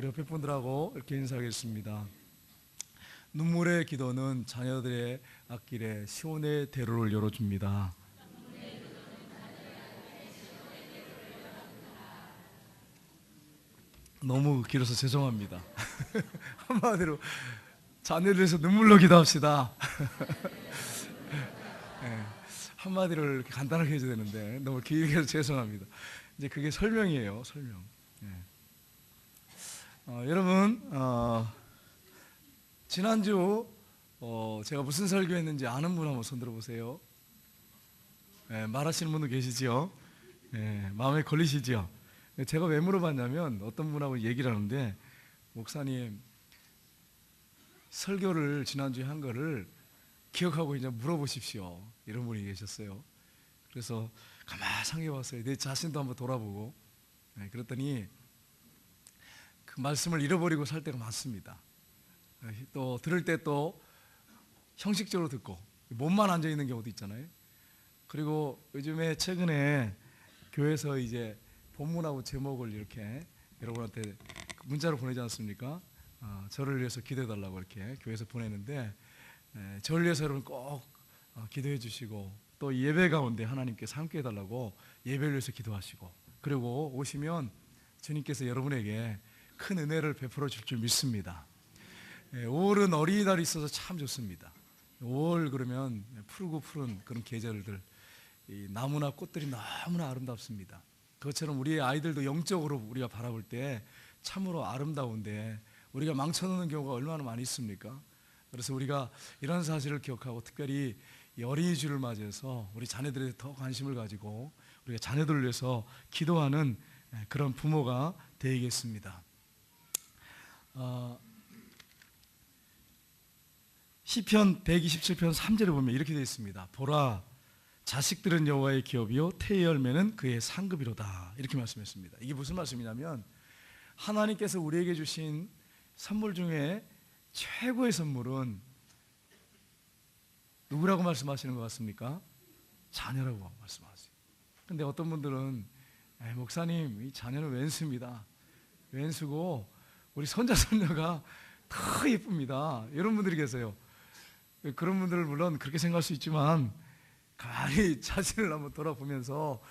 우리 옆에 분들하고 이렇게 인사하겠습니다. 눈물의 기도는 자녀들의 앞길에 시온의 대로를 열어줍니다. 너무 길어서 죄송합니다. 한마디로 자녀들에서 눈물로 기도합시다. 예, 한마디를 이렇게 간단하게 해줘야 되는데 너무 길게 해서 죄송합니다. 이제 그게 설명이에요, 설명. 예. 어, 여러분 어, 지난주 어, 제가 무슨 설교했는지 아는 분 한번 손 들어 보세요. 예, 말하시는 분도 계시지요. 예, 마음에 걸리시지요. 제가 왜 물어봤냐면 어떤 분하고 얘기를 하는데 목사님 설교를 지난주에 한 거를 기억하고 이제 물어보십시오. 이런 분이 계셨어요. 그래서 가만히 상해 봤어요. 내 자신도 한번 돌아보고. 네, 그랬더니 그 말씀을 잃어버리고 살 때가 많습니다. 네, 또 들을 때 또 형식적으로 듣고 몸만 앉아 있는 경우도 있잖아요. 그리고 요즘에 최근에 교회에서 이제 본문하고 제목을 이렇게 여러분한테 문자로 보내지 않습니까? 어, 저를 위해서 기도해 달라고 이렇게 교회에서 보내는데 에, 저를 위해서 여러분 꼭 어, 기도해 주시고 또 예배 가운데 하나님께서 함께 해 달라고 예배를 위해서 기도하시고 그리고 오시면 주님께서 여러분에게 큰 은혜를 베풀어 줄 줄 믿습니다. 예, 5월은 어린이날이 있어서 참 좋습니다. 5월 그러면 푸르고 푸른 그런 계절들 이 나무나 꽃들이 너무나 아름답습니다. 그것처럼 우리의 아이들도 영적으로 우리가 바라볼 때 참으로 아름다운데 우리가 망쳐놓는 경우가 얼마나 많이 있습니까? 그래서 우리가 이런 사실을 기억하고 특별히 이 어린이 주를 맞이해서 우리 자녀들에 더 관심을 가지고 우리가 자녀들을 위해서 기도하는 예, 그런 부모가 되겠습니다. 어, 시편 127편 3절에 보면 이렇게 되어 있습니다. 보라 자식들은 여호와의 기업이요 태의 열매는 그의 상급이로다. 이렇게 말씀했습니다. 이게 무슨 말씀이냐면 하나님께서 우리에게 주신 선물 중에 최고의 선물은 누구라고 말씀하시는 것 같습니까? 자녀라고 말씀하세요. 근데 어떤 분들은 목사님 이 자녀는 왼수입니다. 왼수고 우리 손자 손녀가 더 예쁩니다. 이런 분들이 계세요. 그런 분들을 물론 그렇게 생각할 수 있지만 가만히 자신을 한번 돌아보면서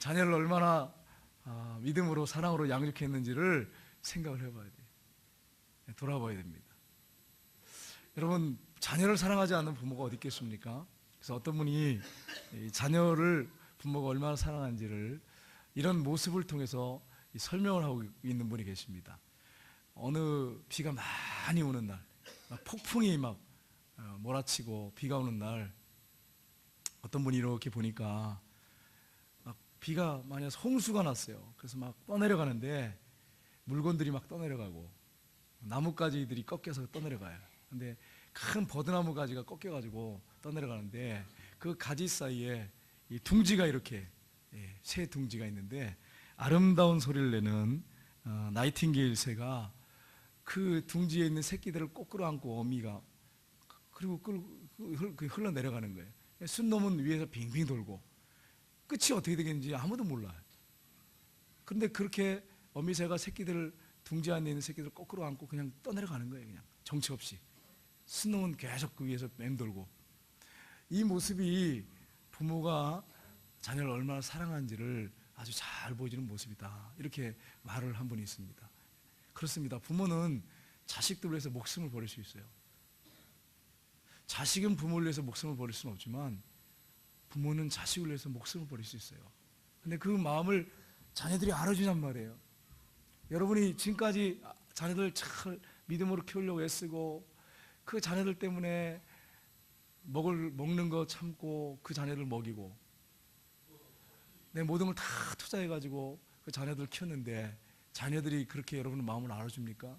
자녀를 얼마나 아, 믿음으로 사랑으로 양육했는지를 생각을 해봐야 돼요. 돌아봐야 됩니다. 여러분 자녀를 사랑하지 않는 부모가 어디 있겠습니까? 그래서 어떤 분이 이 자녀를 부모가 얼마나 사랑하는지를 이런 모습을 통해서 이 설명을 하고 있는 분이 계십니다. 어느 비가 많이 오는 날, 막 폭풍이 막 어, 몰아치고 비가 오는 날 어떤 분이 이렇게 보니까 막 비가 만약 홍수가 났어요. 그래서 막 떠내려가는데 물건들이 막 떠내려가고 나뭇가지들이 꺾여서 떠내려가요. 근데 큰 버드나무 가지가 꺾여가지고 떠내려가는데 그 가지 사이에 이 둥지가 이렇게 예, 새 둥지가 있는데 아름다운 소리를 내는 어, 나이팅게일 새가 그 둥지에 있는 새끼들을 꼬꾸로 안고 어미가 그리고 끌고 흘러 내려가는 거예요. 순놈은 위에서 빙빙 돌고 끝이 어떻게 되겠는지 아무도 몰라요. 그런데 그렇게 어미새가 새끼들을 둥지 안에 있는 새끼들을 거꾸로 안고 그냥 떠내려가는 거예요. 그냥 정치 없이. 순놈은 계속 그 위에서 맴돌고 이 모습이 부모가 자녀를 얼마나 사랑하는지를 아주 잘 보여주는 모습이다. 이렇게 말을 한 분이 있습니다. 그렇습니다. 부모는 자식들을 위해서 목숨을 버릴 수 있어요. 자식은 부모를 위해서 목숨을 버릴 수는 없지만 부모는 자식을 위해서 목숨을 버릴 수 있어요. 근데 그 마음을 자녀들이 알아주냔 말이에요. 여러분이 지금까지 자녀들 잘 믿음으로 키우려고 애쓰고 그 자녀들 때문에 먹을 먹는 거 참고 그 자녀들 먹이고 내 모든 걸 다 투자해 가지고 그 자녀들 키웠는데 자녀들이 그렇게 여러분 마음을 알아줍니까?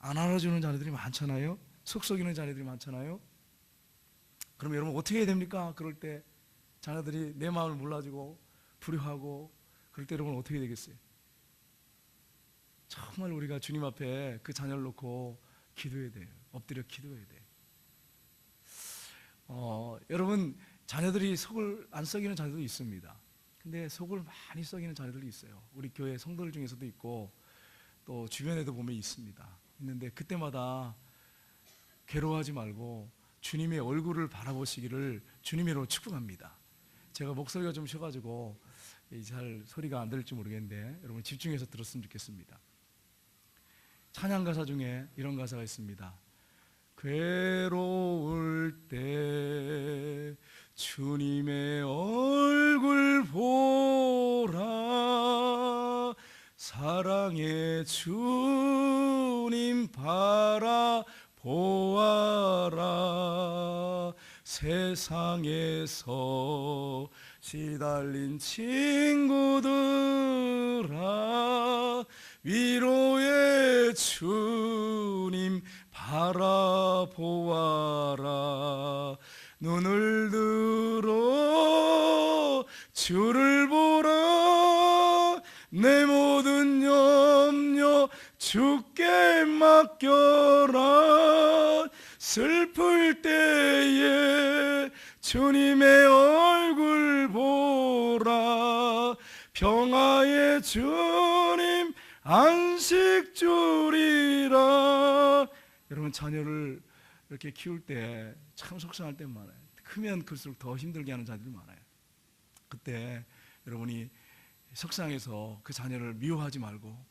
안 알아주는 자녀들이 많잖아요. 속 썩이는 자녀들이 많잖아요. 그럼 여러분 어떻게 해야 됩니까? 그럴 때 자녀들이 내 마음을 몰라주고 불효하고 그럴 때 여러분 어떻게 되겠어요? 정말 우리가 주님 앞에 그 자녀를 놓고 기도해야 돼요. 엎드려 기도해야 돼요. 어, 여러분 자녀들이 속을 안 썩이는 자녀도 있습니다. 근데 속을 많이 썩이는 자녀들이 있어요. 우리 교회 성도들 중에서도 있고 또 주변에도 보면 있습니다. 있는데 그때마다 괴로워하지 말고 주님의 얼굴을 바라보시기를 주님으로 축복합니다. 제가 목소리가 좀 쉬어가지고 이잘 소리가 안 들릴지 모르겠는데 여러분 집중해서 들었으면 좋겠습니다. 찬양 가사 중에 이런 가사가 있습니다. 괴로울 때 주님의 얼굴 보라. 사랑의 주님 바라 보아라. 세상에서 시달린 친구들아 위로의 주님 바라보아라 눈을 들어 주를 보라. 내 모든 염려 주께 맡겨라. 슬플 때에 주님의 얼굴 보라. 평화의 주님 안식 주리라. 여러분 자녀를 이렇게 키울 때 참 속상할 때 많아요 크면 클수록 더 힘들게 하는 자들이 많아요 그때 여러분이 속상해서 그 자녀를 미워하지 말고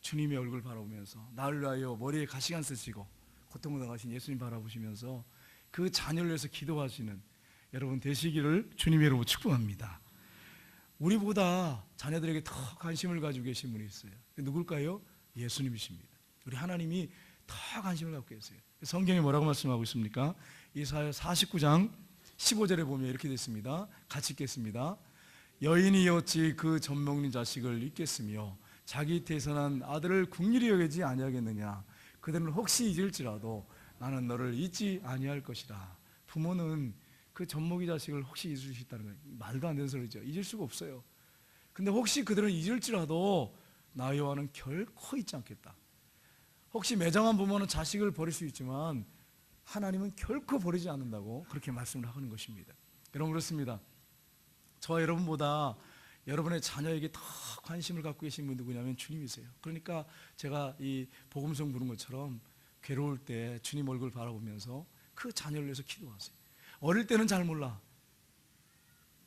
주님의 얼굴 바라보면서 나를 위하여 머리에 가시관 쓰시고 고통을 당하신 예수님 바라보시면서 그 자녀를 위해서 기도하시는 여러분 되시기를 주님의 이름으로 축복합니다. 우리보다 자녀들에게 더 관심을 가지고 계신 분이 있어요. 누굴까요? 예수님이십니다. 우리 하나님이 더 관심을 갖고 계세요. 성경에 뭐라고 말씀하고 있습니까? 이사야 49장 15절에 보면 이렇게 됐습니다. 같이 읽겠습니다. 여인이 어찌 그 젖먹는 자식을 잊겠으며 자기 태선한 아들을 국리히 여기지 아니하겠느냐 그들은 혹시 잊을지라도 나는 너를 잊지 아니할 것이라 부모는 그 젖먹이 자식을 혹시 잊을 수 있다는 거예요 말도 안 되는 소리죠 잊을 수가 없어요 근데 혹시 그들은 잊을지라도 나 여호와는 결코 잊지 않겠다 혹시 매정한 부모는 자식을 버릴 수 있지만 하나님은 결코 버리지 않는다고 그렇게 말씀을 하는 것입니다 여러분 그렇습니다 저와 여러분보다 여러분의 자녀에게 더 관심을 갖고 계신 분 누구냐면 주님이세요. 그러니까 제가 이 복음성 부른 것처럼 괴로울 때 주님 얼굴 바라보면서 그 자녀를 위해서 기도하세요. 어릴 때는 잘 몰라.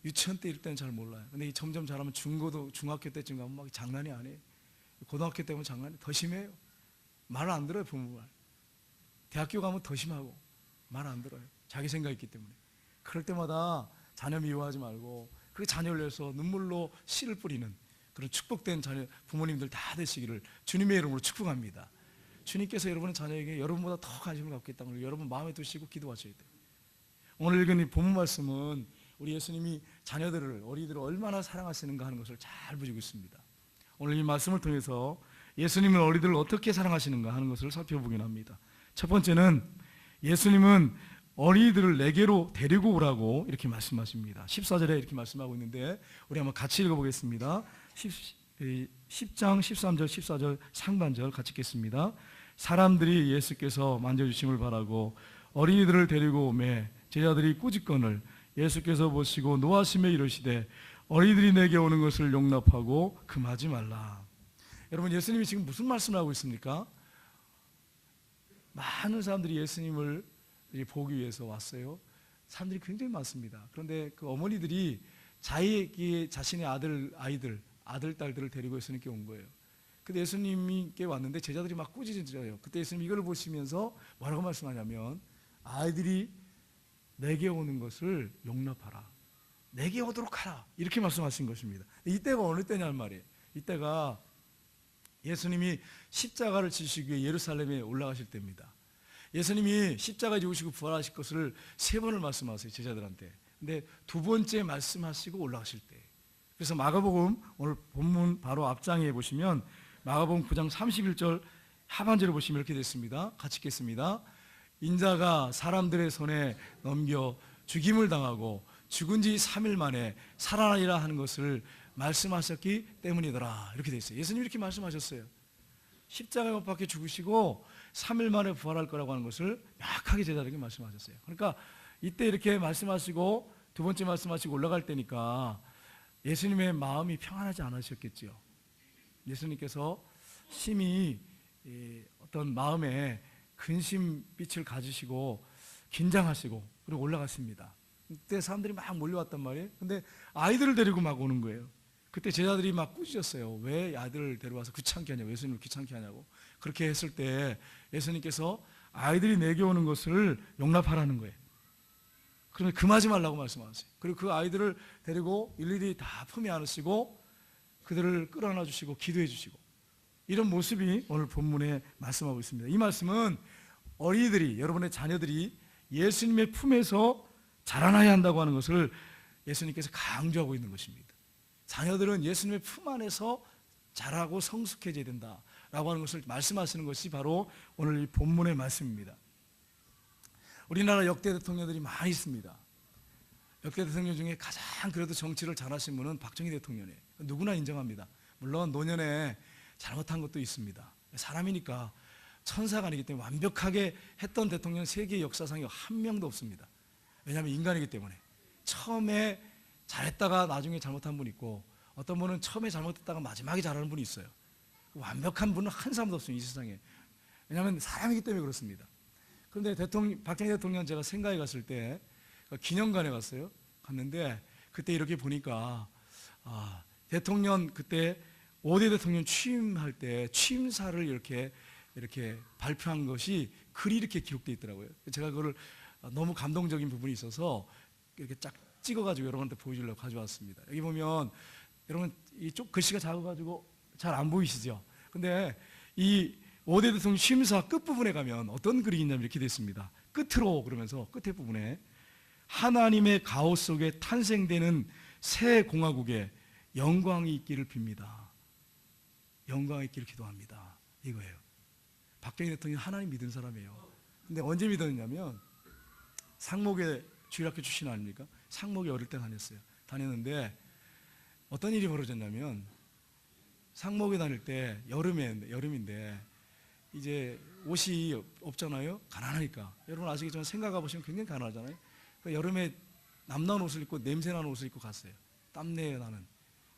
유치원 때 이럴 때는 잘 몰라요. 근데 이 점점 자라면 중고도 중학교 때쯤 가면 막 장난이 아니에요. 고등학교 때면 장난이 더 심해요. 말을 안 들어요 부모 말. 대학교 가면 더 심하고 말 안 들어요. 자기 생각이 있기 때문에. 그럴 때마다 자녀 미워하지 말고 그 자녀를 위해서 눈물로 씨를 뿌리는 그런 축복된 자녀 부모님들 다 되시기를 주님의 이름으로 축복합니다. 주님께서 여러분의 자녀에게 여러분보다 더 관심을 갖고 있다는 걸 여러분 마음에 두시고 기도하셔야 돼요. 오늘 읽은 이 본문 말씀은 우리 예수님이 자녀들을 어린이들을 얼마나 사랑하시는가 하는 것을 잘 보여주고 있습니다. 오늘 이 말씀을 통해서 예수님은 어린이들을 어떻게 사랑하시는가 하는 것을 살펴보긴 합니다. 첫 번째는 예수님은 어린이들을 내게로 데리고 오라고 이렇게 말씀하십니다. 14절에 이렇게 말씀하고 있는데 우리 한번 같이 읽어보겠습니다. 10, 장 13절 14절 상반절 같이 읽겠습니다. 사람들이 예수께서 만져주심을 바라고 어린이들을 데리고 오매 제자들이 꾸짖건을 예수께서 보시고 노하심에 이르시되 어린이들이 내게 오는 것을 용납하고 금하지 말라. 여러분 예수님이 지금 무슨 말씀을 하고 있습니까? 많은 사람들이 예수님을 보기 위해서 왔어요. 사람들이 굉장히 많습니다. 그런데 그 어머니들이 자기 자신의 아들 아이들 아들 딸들을 데리고 예수님께 온 거예요. 근데 예수님께 왔는데 제자들이 막 꾸짖어요. 그때 예수님 이걸 보시면서 뭐라고 말씀하냐면 아이들이 내게 오는 것을 용납하라. 내게 오도록 하라. 이렇게 말씀하신 것입니다. 이때가 어느 때냐는 말이에요. 이때가 예수님이 십자가를 지시기 위해 예루살렘에 올라가실 때입니다. 예수님이 십자가 지우시고 부활하실 것을 세 번을 말씀하세요 제자들한테. 근데 두 번째 말씀하시고 올라가실 때. 그래서 마가복음 오늘 본문 바로 앞장에 보시면 마가복음 9장 31절 하반절에 보시면 이렇게 됐습니다. 같이 읽겠습니다. 인자가 사람들의 손에 넘겨 죽임을 당하고 죽은 지 3일 만에 살아나리라 하는 것을 말씀하셨기 때문이더라. 이렇게 돼 있어요. 예수님 이렇게 말씀하셨어요. 십자가에 못 박혀 죽으시고 3일 만에 부활할 거라고 하는 것을 명확하게 제자들에게 말씀하셨어요. 그러니까 이때 이렇게 말씀하시고 두 번째 말씀하시고 올라갈 때니까 예수님의 마음이 평안하지 않으셨겠지요. 예수님께서 심히 이 어떤 마음에 근심 빛을 가지시고 긴장하시고 그리고 올라갔습니다. 그때 사람들이 막 몰려왔단 말이에요. 근데 아이들을 데리고 막 오는 거예요. 그때 제자들이 막 꾸짖었어요. 왜 아이들을 데려와서 귀찮게 하냐고 예수님을 귀찮게 하냐고 그렇게 했을 때 예수님께서 아이들이 내게 오는 것을 용납하라는 거예요. 그러면 금하지 말라고 말씀하세요. 그리고 그 아이들을 데리고 일일이 다 품에 안으시고 그들을 끌어안아 주시고 기도해 주시고 이런 모습이 오늘 본문에 말씀하고 있습니다. 이 말씀은 어린이들이 여러분의 자녀들이 예수님의 품에서 자라나야 한다고 하는 것을 예수님께서 강조하고 있는 것입니다. 자녀들은 예수님의 품 안에서 자라고 성숙해져야 된다라고 하는 것을 말씀하시는 것이 바로 오늘 이 본문의 말씀입니다. 우리나라 역대 대통령들이 많이 있습니다. 역대 대통령 중에 가장 그래도 정치를 잘하신 분은 박정희 대통령이에요. 누구나 인정합니다. 물론 노년에 잘못한 것도 있습니다. 사람이니까 천사가 아니기 때문에 완벽하게 했던 대통령 세계 역사상에 한 명도 없습니다. 왜냐하면 인간이기 때문에 처음에 잘했다가 나중에 잘못한 분 있고 어떤 분은 처음에 잘못했다가 마지막에 잘하는 분이 있어요. 완벽한 분은 한 사람도 없어요 이 세상에. 왜냐하면 사람이기 때문에 그렇습니다. 그런데 대통령 박정희 대통령 제가 생가에 갔을 때 기념관에 갔어요. 갔는데 그때 이렇게 보니까 아, 대통령 그때 5대 대통령 취임할 때 취임사를 이렇게 이렇게 발표한 것이 글이 이렇게 기록되어 있더라고요. 제가 그걸 너무 감동적인 부분이 있어서 이렇게 쫙 찍어가지고 여러분한테 보여주려고 가져왔습니다. 여기 보면 여러분 이쪽 글씨가 작아가지고 잘 안 보이시죠? 근데 이 5대 대통령 취임사 끝부분에 가면 어떤 글이 있냐면 이렇게 되어 있습니다. 끝으로 그러면서 끝에 부분에 하나님의 가호 속에 탄생되는 새 공화국에 영광이 있기를 빕니다. 영광이 있기를 기도합니다. 이거예요. 박정희 대통령이 하나님 믿은 사람이에요. 근데 언제 믿었냐면 상목에 주일학교 출신 아닙니까? 상목에 어릴 때 다녔어요. 다녔는데 어떤 일이 벌어졌냐면 상목에 다닐 때 여름에 여름인데 이제 옷이 없잖아요. 가난하니까. 여러분 아시겠지만 생각해 보시면 굉장히 가난하잖아요. 그 여름에 남다운 옷을 입고 냄새나는 옷을 입고 갔어요. 땀내 나는.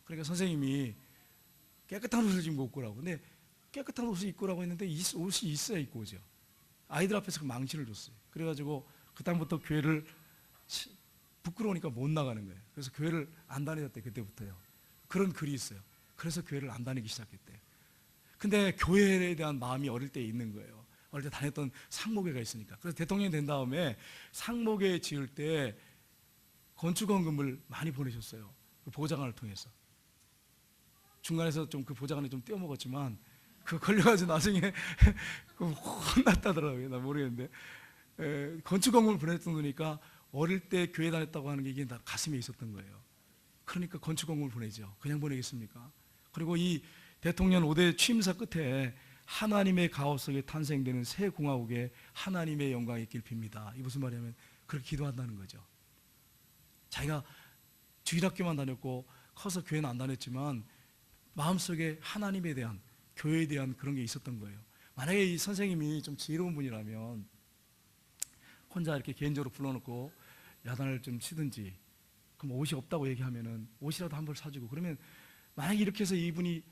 그러니까 선생님이 깨끗한 옷을 좀 입고 오라고. 근데 깨끗한 옷을 입고 오라고 했는데 이 옷이 있어야 입고 오죠. 아이들 앞에서 그 망치를 줬어요. 그래가지고 그 다음부터 교회를 부끄러우니까 못 나가는 거예요. 그래서 교회를 안 다녔대 그때부터요. 그런 글이 있어요. 그래서 교회를 안 다니기 시작했대요. 근데 교회에 대한 마음이 어릴 때 있는 거예요. 어릴 때 다녔던 상목회가 있으니까. 그래서 대통령이 된 다음에 상목회 지을 때 건축원금을 많이 보내셨어요. 그 보좌관을 통해서. 중간에서 좀 그 보좌관이 좀 떼어먹었지만 그 걸려가지고 나중에 그 혼났다더라고요. 나 모르겠는데 에, 건축원금을 보냈던 거니까 어릴 때 교회 다녔다고 하는 게 이게 다 가슴에 있었던 거예요. 그러니까 건축원금을 보내죠. 그냥 보내겠습니까? 그리고 이 대통령 5대 취임사 끝에 하나님의 가호 속에 탄생되는 새 공화국에 하나님의 영광이 있길 빕니다. 이 무슨 말이냐면 그렇게 기도한다는 거죠. 자기가 주일학교만 다녔고 커서 교회는 안 다녔지만 마음속에 하나님에 대한 교회에 대한 그런 게 있었던 거예요. 만약에 이 선생님이 좀 지혜로운 분이라면 혼자 이렇게 개인적으로 불러놓고 야단을 좀 치든지 그럼 옷이 없다고 얘기하면은 옷이라도 한 벌 사주고 그러면 만약에 이렇게 해서 이분이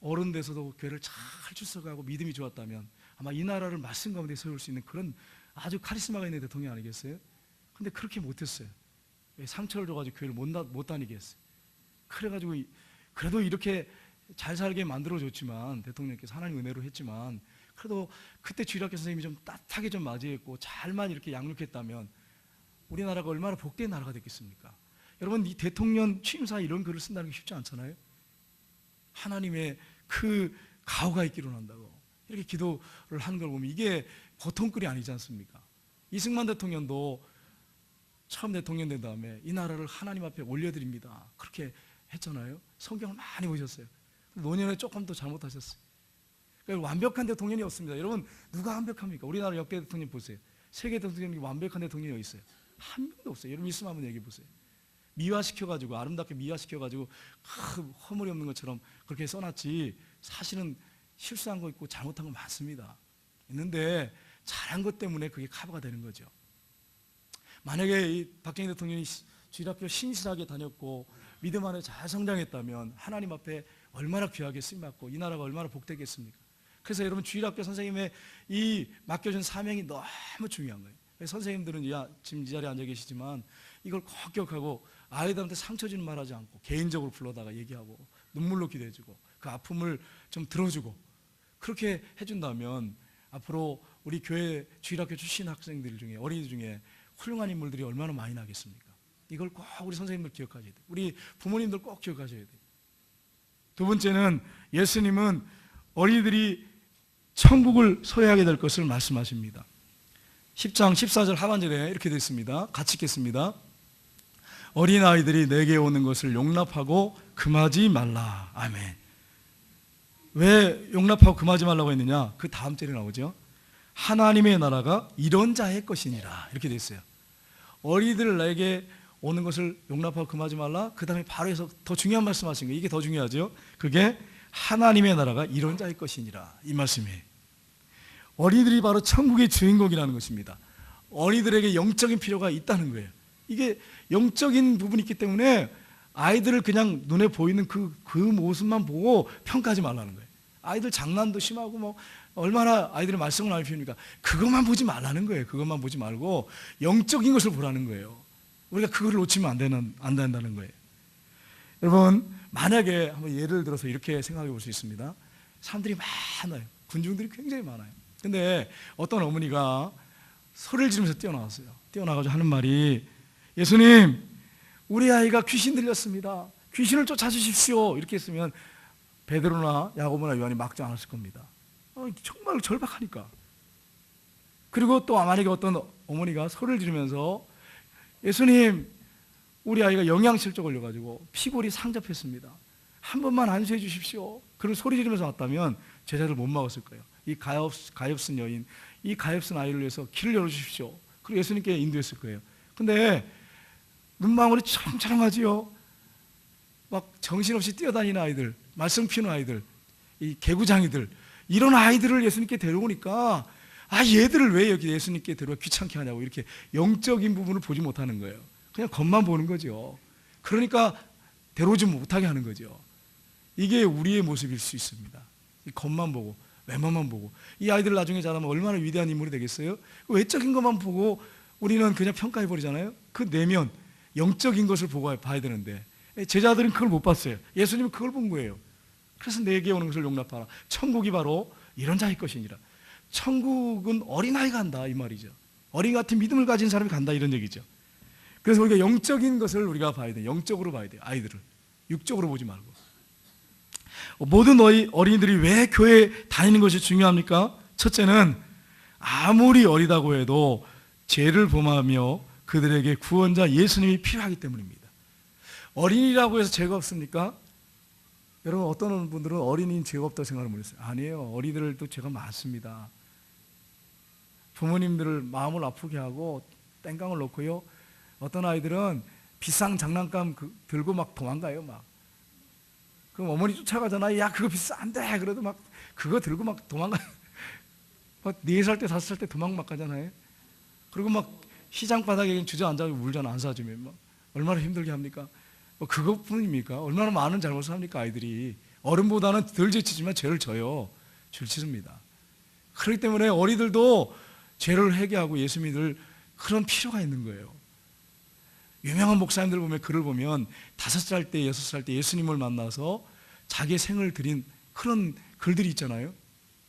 어른 돼서도 교회를 잘 출석하고 믿음이 좋았다면 아마 이 나라를 말씀 가운데 세울 수 있는 그런 아주 카리스마가 있는 대통령 아니겠어요? 근데 그렇게 못했어요. 상처를 줘가지고 교회를 못, 나, 못 다니게 했어요. 그래가지고 그래도 이렇게 잘 살게 만들어줬지만 대통령께서 하나님 은혜로 했지만 그래도 그때 주일학교 선생님이 좀 따뜻하게 좀 맞이했고 잘만 이렇게 양육했다면 우리나라가 얼마나 복된 나라가 됐겠습니까? 여러분 이 대통령 취임사 이런 글을 쓴다는 게 쉽지 않잖아요. 하나님의 그 가호가 있기로 한다고 이렇게 기도를 하는 걸 보면 이게 보통 글이 아니지 않습니까? 이승만 대통령도 처음 대통령 된 다음에 이 나라를 하나님 앞에 올려드립니다. 그렇게 했잖아요. 성경을 많이 보셨어요. 노년에 조금 더 잘못하셨어요. 그러니까 완벽한 대통령이 없습니다. 여러분 누가 완벽합니까? 우리나라 역대 대통령 보세요. 세계 대통령이 완벽한 대통령이 어디 있어요? 한 명도 없어요. 여러분 있으면 한번 얘기해 보세요. 미화시켜가지고 아름답게 미화시켜가지고 허물이 없는 것처럼 그렇게 써놨지 사실은 실수한 거 있고 잘못한 거 많습니다. 있는데 잘한 것 때문에 그게 커버가 되는 거죠. 만약에 이 박정희 대통령이 주일학교 신실하게 다녔고 믿음 안에 잘 성장했다면 하나님 앞에 얼마나 귀하게 쓰임받고 이 나라가 얼마나 복되겠습니까? 그래서 여러분 주일학교 선생님의 이 맡겨준 사명이 너무 중요한 거예요. 선생님들은 야, 지금 이 자리에 앉아 계시지만 이걸 꼭 기억하고 아이들한테 상처 주는 말 하지 않고 개인적으로 불러다가 얘기하고 눈물로 기도해주고 그 아픔을 좀 들어주고 그렇게 해준다면 앞으로 우리 교회 주일학교 출신 학생들 중에 어린이 중에 훌륭한 인물들이 얼마나 많이 나겠습니까? 이걸 꼭 우리 선생님들 기억하셔야 돼요. 우리 부모님들 꼭 기억하셔야 돼요. 두 번째는 예수님은 어린이들이 천국을 소유하게 될 것을 말씀하십니다. 10장 14절 하반절에 이렇게 되어 있습니다. 같이 읽겠습니다. 어린 아이들이 내게 오는 것을 용납하고 금하지 말라. 아멘. 왜 용납하고 금하지 말라고 했느냐? 그 다음 절에 나오죠. 하나님의 나라가 이런 자의 것이니라. 이렇게 되어 있어요. 어린이들 내게 오는 것을 용납하고 금하지 말라. 그 다음에 바로 해서 더 중요한 말씀 하신 거예요. 이게 더 중요하죠. 그게 하나님의 나라가 이런 자의 것이니라. 이 말씀이에요. 어린이들이 바로 천국의 주인공이라는 것입니다. 어린이들에게 영적인 필요가 있다는 거예요. 이게 영적인 부분이 있기 때문에 아이들을 그냥 눈에 보이는 그, 그 모습만 보고 평가하지 말라는 거예요. 아이들 장난도 심하고 뭐 얼마나 아이들의 말썽을 많이 피우니까 그것만 보지 말라는 거예요. 그것만 보지 말고 영적인 것을 보라는 거예요. 우리가 그걸 놓치면 안 되는 안 된다는 거예요. 여러분 만약에 한번 예를 들어서 이렇게 생각해 볼 수 있습니다. 사람들이 많아요. 군중들이 굉장히 많아요. 근데 어떤 어머니가 소리를 지르면서 뛰어나왔어요. 뛰어나가지고 하는 말이 예수님, 우리 아이가 귀신 들렸습니다. 귀신을 쫓아주십시오. 이렇게 했으면 베드로나 야고보나 요한이 막지 않았을 겁니다. 어, 정말 절박하니까. 그리고 또 만약에 어떤 어머니가 소리를 지르면서 예수님, 우리 아이가 영양실조 걸려가지고 피골이 상접했습니다. 한 번만 안수해 주십시오. 그런 소리 지르면서 왔다면 제자를 못 막았을 거예요. 이 가엾, 가엾은 여인, 이 가엾은 아이를 위해서 길을 열어주십시오. 그리고 예수님께 인도했을 거예요. 근데 눈망울이 촬영촬영하지요. 막 정신없이 뛰어다니는 아이들, 말썽 피우는 아이들, 이 개구장이들 이런 아이들을 예수님께 데려오니까 아 얘들을 왜 여기 예수님께 데려와 귀찮게 하냐고 이렇게 영적인 부분을 보지 못하는 거예요. 그냥 겉만 보는 거죠. 그러니까 데려오지 못하게 하는 거죠. 이게 우리의 모습일 수 있습니다. 이 겉만 보고 외모만 보고 이 아이들 나중에 자라면 얼마나 위대한 인물이 되겠어요? 그 외적인 것만 보고 우리는 그냥 평가해 버리잖아요. 그 내면 영적인 것을 보고 봐야 되는데 제자들은 그걸 못 봤어요. 예수님은 그걸 본 거예요. 그래서 내게 오는 것을 용납하라. 천국이 바로 이런 자의 것이니라. 천국은 어린아이가 간다 이 말이죠. 어린 같은 믿음을 가진 사람이 간다 이런 얘기죠. 그래서 우리가 영적인 것을 우리가 봐야 돼. 영적으로 봐야 돼. 아이들을 육적으로 보지 말고. 모든 어린이들이 왜 교회에 다니는 것이 중요합니까? 첫째는 아무리 어리다고 해도 죄를 범하며 그들에게 구원자 예수님이 필요하기 때문입니다. 어린이라고 해서 죄가 없습니까? 여러분 어떤 분들은 어린이는 죄가 없다고 생각을 못했어요. 아니에요. 어린이들도 죄가 많습니다. 부모님들을 마음을 아프게 하고 땡깡을 놓고요. 어떤 아이들은 비싼 장난감 그- 들고 막 도망가요. 막. 그럼 어머니 쫓아가잖아요. 야 그거 비싼데 그래도 막 그거 들고 막 도망가. 막네 살 때 다섯 살 때 도망 막 가잖아요. 그리고 막 시장 바닥에 주저앉아서 울잖아 안 사주면 막 얼마나 힘들게 합니까? 뭐 그것뿐입니까? 얼마나 많은 잘못을 합니까 아이들이 어른보다는 덜 지치지만 죄를 져요 줄치습니다. 그렇기 때문에 어리들도 죄를 회개하고 예수 믿을 그런 필요가 있는 거예요. 유명한 목사님들 보면 글을 보면 다섯 살 때, 여섯 살 때 예수님을 만나서 자기의 생을 드린 그런 글들이 있잖아요.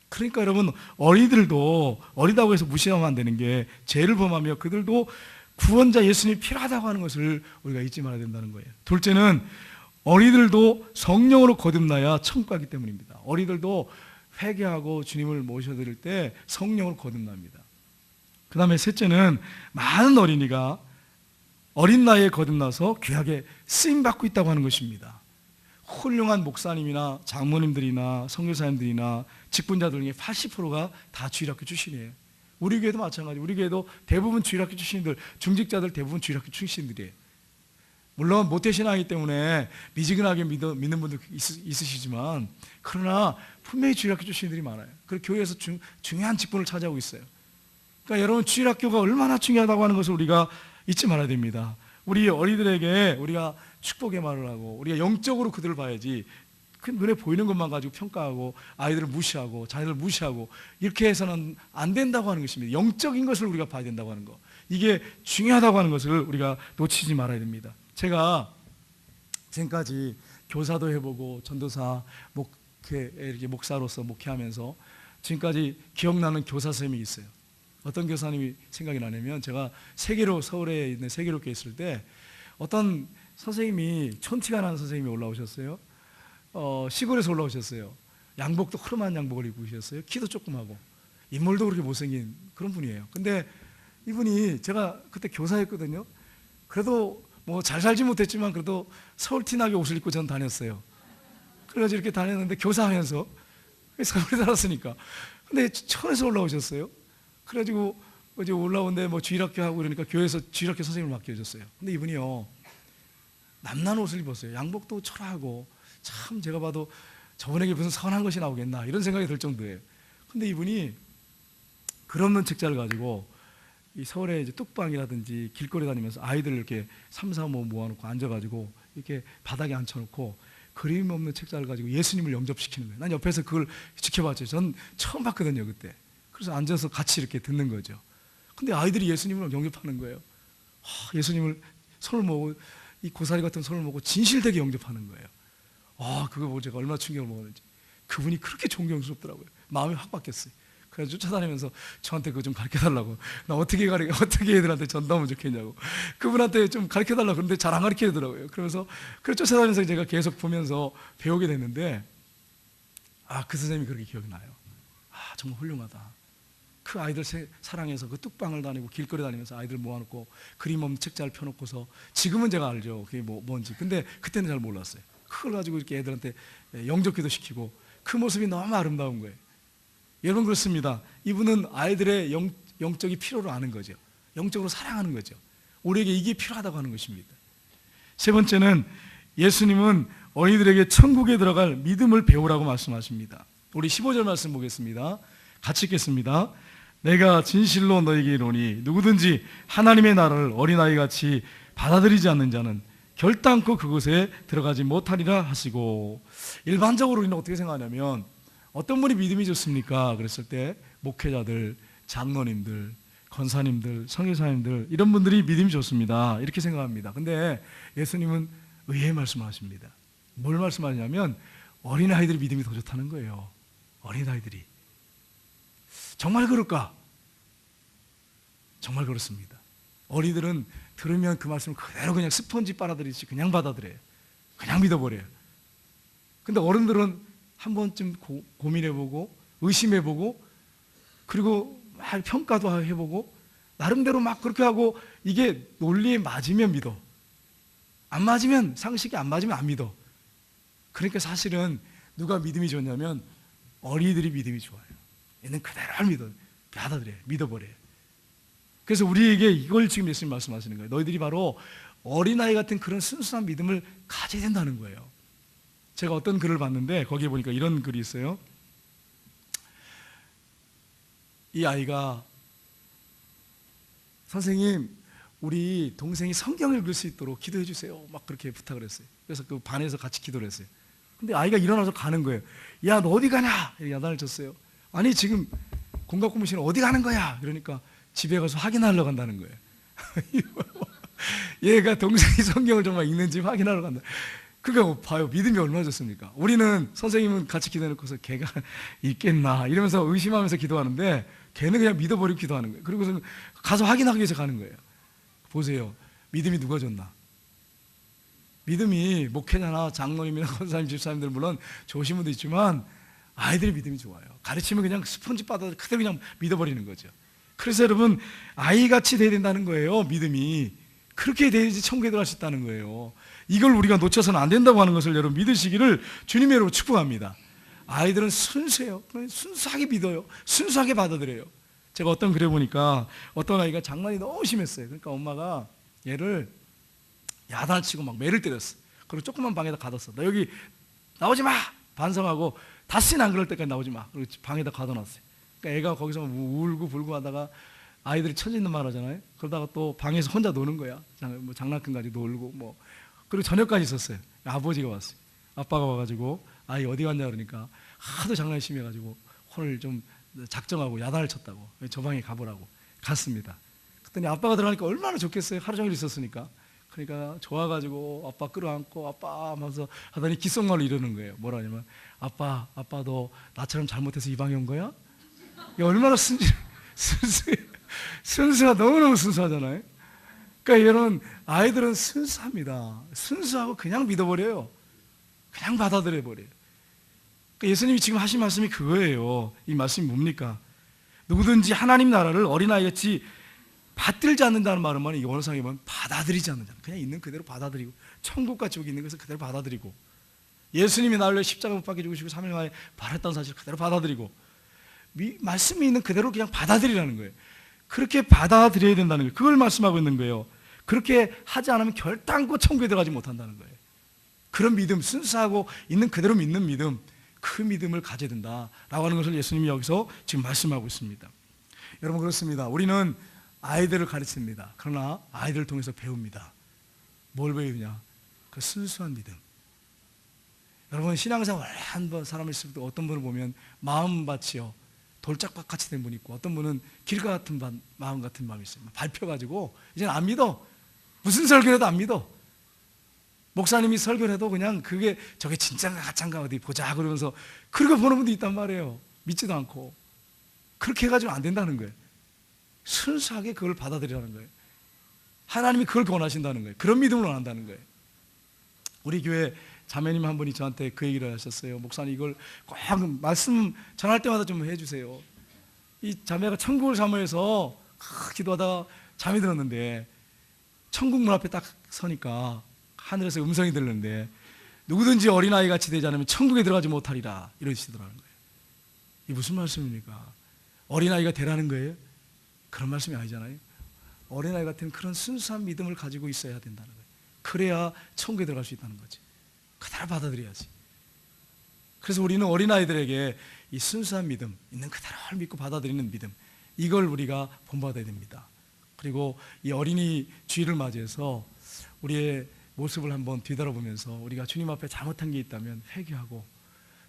그러니까 여러분 어리들도 어리다고 해서 무시하면 안 되는 게 죄를 범하며 그들도 구원자 예수님이 필요하다고 하는 것을 우리가 잊지 말아야 된다는 거예요. 둘째는 어리들도 성령으로 거듭나야 천국 가기 때문입니다. 어리들도 회개하고 주님을 모셔드릴 때 성령으로 거듭납니다. 그 다음에 셋째는 많은 어린이가 어린 나이에 거듭나서 귀하게 쓰임 받고 있다고 하는 것입니다. 훌륭한 목사님이나 장모님들이나 선교사님들이나 직분자들 중에 80%가 다 주일학교 출신이에요. 우리 교회도 마찬가지. 우리 교회도 대부분 주일학교 출신들, 중직자들 대부분 주일학교 출신들이에요. 물론 모태신앙이기 때문에 미지근하게 믿어, 믿는 분들 있, 있으시지만 그러나 분명히 주일학교 출신들이 많아요. 그리고 교회에서 중, 중요한 직분을 차지하고 있어요. 그러니까 여러분 주일학교가 얼마나 중요하다고 하는 것을 우리가 잊지 말아야 됩니다. 우리 어린이들에게 우리가 축복의 말을 하고 우리가 영적으로 그들을 봐야지 그 눈에 보이는 것만 가지고 평가하고 아이들을 무시하고 자녀를 무시하고 이렇게 해서는 안 된다고 하는 것입니다. 영적인 것을 우리가 봐야 된다고 하는 거. 이게 중요하다고 하는 것을 우리가 놓치지 말아야 됩니다. 제가 지금까지 교사도 해보고 전도사 목회 이렇게 목사로서 목회하면서 지금까지 기억나는 교사 선생님이 있어요. 어떤 교사님이 생각이 나냐면 제가 세계로 서울에 있는 세계로 교회 있을 때 어떤 선생님이 촌티가 나는 선생님이 올라오셨어요. 어, 시골에서 올라오셨어요. 양복도 흐름한 양복을 입고 오셨어요. 키도 조그마고 인물도 그렇게 못생긴 그런 분이에요. 근데 이분이 제가 그때 교사였거든요. 그래도 뭐 잘 살지 못했지만 그래도 서울 티나게 옷을 입고 전 다녔어요. 그래가지고 이렇게 다녔는데 교사하면서 서울에 살았으니까. 근데 천에서 올라오셨어요. 그래가지고 이제 올라오는데 뭐 주일학교 하고 그러니까 교회에서 주일학교 선생님을 맡겨줬어요. 근데 이분이요 남난 옷을 입었어요. 양복도 철하고 참 제가 봐도 저분에게 무슨 선한 것이 나오겠나 이런 생각이 들 정도예요. 근데 이분이 글 없는 책자를 가지고 이 서울에 이제 뚝방이라든지 길거리 다니면서 아이들 이렇게 3, 4, 5 모아놓고 앉아가지고 이렇게 바닥에 앉혀놓고 그림 없는 책자를 가지고 예수님을 영접시키는 거예요. 난 옆에서 그걸 지켜봤죠. 전 처음 봤거든요 그때. 그래서 앉아서 같이 이렇게 듣는 거죠. 근데 아이들이 예수님을 영접하는 거예요. 하, 예수님을 손을 모으고 이 고사리 같은 손을 모으고 진실되게 영접하는 거예요. 아 그거 보고 제가 얼마나 충격을 먹었는지. 그분이 그렇게 존경스럽더라고요. 마음이 확 바뀌었어요. 그래서 쫓아다니면서 저한테 그거 좀 가르쳐 달라고. 나 어떻게 가르 어떻게 애들한테 전담하면 좋겠냐고. 그분한테 좀 가르쳐 달라고 그런데 잘 안 가르쳐 주더라고요. 그러면서 그 쫓아다니면서 제가 계속 보면서 배우게 됐는데 아 그 선생님이 그렇게 기억이 나요. 아 정말 훌륭하다. 그 아이들 세- 사랑해서 그 뚝방을 다니고 길거리 다니면서 아이들 모아놓고 그림 없는 책자를 펴놓고서 지금은 제가 알죠. 그게 뭐 뭔지. 근데 그때는 잘 몰랐어요. 그걸 가지고 이렇게 애들한테 영접기도 시키고 그 모습이 너무 아름다운 거예요. 여러분 그렇습니다. 이분은 아이들의 영, 영적인 필요를 아는 거죠. 영적으로 사랑하는 거죠. 우리에게 이게 필요하다고 하는 것입니다. 세 번째는 예수님은 어린이들에게 천국에 들어갈 믿음을 배우라고 말씀하십니다. 우리 15절 말씀 보겠습니다. 같이 읽겠습니다. 내가 진실로 너에게 이르노니 누구든지 하나님의 나라를 어린아이 같이 받아들이지 않는 자는 결단코 그곳에 들어가지 못하리라 하시고 일반적으로 우리는 어떻게 생각하냐면 어떤 분이 믿음이 좋습니까? 그랬을 때 목회자들, 장로님들, 권사님들, 성교사님들 이런 분들이 믿음이 좋습니다. 이렇게 생각합니다. 근데 예수님은 의외의 말씀을 하십니다. 뭘 말씀하냐면 어린아이들이 믿음이 더 좋다는 거예요. 어린아이들이. 정말 그럴까? 정말 그렇습니다. 어린이들은 들으면 그 말씀을 그대로 그냥 스펀지 빨아들이지 그냥 받아들여요. 그냥 믿어버려요. 근데 어른들은 한 번쯤 고, 고민해보고 의심해보고 그리고 막 평가도 해보고 나름대로 막 그렇게 하고 이게 논리에 맞으면 믿어. 안 맞으면 상식이 안 맞으면 안 믿어. 그러니까 사실은 누가 믿음이 좋냐면 어린이들이 믿음이 좋아요. 얘는 그대로 믿어. 받아들여요. 믿어버려요. 그래서 우리에게 이걸 지금 예수님 말씀하시는 거예요. 너희들이 바로 어린아이 같은 그런 순수한 믿음을 가져야 된다는 거예요. 제가 어떤 글을 봤는데 거기에 보니까 이런 글이 있어요. 이 아이가 선생님 우리 동생이 성경을 읽을 수 있도록 기도해 주세요. 막 그렇게 부탁을 했어요. 그래서 그 반에서 같이 기도를 했어요. 근데 아이가 일어나서 가는 거예요. 야, 너 어디 가냐? 야단을 쳤어요. 아니, 지금 공각 고무실은 어디 가는 거야? 그러니까 집에 가서 확인하러 간다는 거예요. 얘가 동생이 성경을 정말 읽는지 확인하러 간다. 그러니까 봐요. 믿음이 얼마나 좋습니까? 우리는 선생님은 같이 기도해놓고서 걔가 있겠나 이러면서 의심하면서 기도하는데 걔는 그냥 믿어버리고 기도하는 거예요. 그리고서 가서 확인하기 위해서 가는 거예요. 보세요. 믿음이 누가 좋나? 믿음이 목회자나 장로님이나 권사님, 집사님들 물론 좋으신 분도 있지만 아이들의 믿음이 좋아요. 가르치면 그냥 스펀지 받아 그대로 그냥 믿어버리는 거죠. 그래서 여러분 아이같이 돼야 된다는 거예요. 믿음이 그렇게 돼야지 천국에 들어갈 수 있다는 거예요. 이걸 우리가 놓쳐서는 안 된다고 하는 것을 여러분 믿으시기를 주님의 이름으로 축복합니다. 아이들은 순수해요. 순수하게 믿어요. 순수하게 받아들여요. 제가 어떤 글에 보니까 어떤 아이가 장난이 너무 심했어요. 그러니까 엄마가 얘를 야단을 치고 막 매를 때렸어. 그리고 조그만 방에다 가뒀어. 너 여기 나오지 마! 반성하고 다시는 안 그럴 때까지 나오지 마. 그리고 방에다 가둬놨어요. 그러니까 애가 거기서 울고 불고 하다가 아이들이 천짓는 말 하잖아요. 그러다가 또 방에서 혼자 노는 거야. 장, 뭐 장난감 가지고 놀고 뭐. 그리고 저녁까지 있었어요. 아버지가 왔어요. 아빠가 와가지고 아이 어디 갔냐 그러니까 하도 장난이 심해가지고 오늘 좀 작정하고 야단을 쳤다고 저 방에 가보라고 갔습니다. 그랬더니 아빠가 들어가니까 얼마나 좋겠어요. 하루 종일 있었으니까. 그러니까 좋아가지고 아빠 끌어안고 아빠 하면서 하더니 귓속말로 이러는 거예요. 뭐라냐면 아빠 아빠도 나처럼 잘못해서 이 방에 온 거야? 이게 얼마나 순수 순수해 순수가 너무너무 순수하잖아요. 그러니까 이런 아이들은 순수합니다. 순수하고 그냥 믿어버려요. 그냥 받아들여 버려요. 그러니까 예수님이 지금 하신 말씀이 그거예요. 이 말씀이 뭡니까? 누구든지 하나님 나라를 어린아이같이 받들지 않는다는 말은 이 원어 상에 보면 받아들이지 않는다. 그냥 있는 그대로 받아들이고 천국과 지옥이 있는 것을 그대로 받아들이고 예수님이 나를 십자가 못 박혀 죽으시고 3일 만에 발했다는 사실 그대로 받아들이고 미, 말씀이 있는 그대로 그냥 받아들이라는 거예요. 그렇게 받아들여야 된다는 거예요. 그걸 말씀하고 있는 거예요. 그렇게 하지 않으면 결단코 천국에 들어가지 못한다는 거예요. 그런 믿음, 순수하고 있는 그대로 믿는 믿음, 그 믿음을 가져야 된다라고 하는 것을 예수님이 여기서 지금 말씀하고 있습니다. 여러분 그렇습니다. 우리는 아이들을 가르칩니다. 그러나 아이들을 통해서 배웁니다. 뭘 배우냐? 그 순수한 믿음. 여러분 신앙생활 한번 사람을 있을 때 어떤 분을 보면 마음밭이요 돌짝밭 같이 된 분이 있고 어떤 분은 길가 같은 밭, 마음 같은 마음이 있어요. 밟혀가지고 이제는 안 믿어. 무슨 설교해도 안 믿어. 목사님이 설교를 해도 그냥 그게 저게 진짠가 가짠가 어디 보자 그러면서 그렇게 보는 분도 있단 말이에요. 믿지도 않고 그렇게 해가지고 안 된다는 거예요. 순수하게 그걸 받아들이라는 거예요. 하나님이 그걸 원하신다는 거예요. 그런 믿음을 원한다는 거예요. 우리 교회 자매님 한 분이 저한테 그 얘기를 하셨어요. 목사님 이걸 꼭 말씀 전할 때마다 좀 해주세요. 이 자매가 천국을 사모해서 기도하다가 잠이 들었는데 천국 문 앞에 딱 서니까 하늘에서 음성이 들렸는데 누구든지 어린아이 같이 되지 않으면 천국에 들어가지 못하리라 이러시더라는 거예요. 이 무슨 말씀입니까? 어린아이가 되라는 거예요? 그런 말씀이 아니잖아요. 어린아이 같은 그런 순수한 믿음을 가지고 있어야 된다는 거예요. 그래야 천국에 들어갈 수 있다는 거지. 그대로 받아들여야지. 그래서 우리는 어린아이들에게 이 순수한 믿음, 있는 그대로를 믿고 받아들이는 믿음, 이걸 우리가 본받아야 됩니다. 그리고 이 어린이 주일을 맞이해서 우리의 모습을 한번 뒤돌아보면서 우리가 주님 앞에 잘못한 게 있다면 회개하고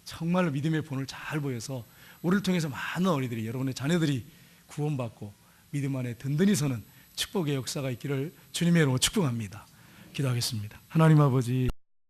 정말로 믿음의 본을 잘 보여서 우리를 통해서 많은 어린이들이 여러분의 자녀들이 구원받고 믿음 안에 든든히 서는 축복의 역사가 있기를 주님의 이름으로 축복합니다. 기도하겠습니다. 하나님 아버지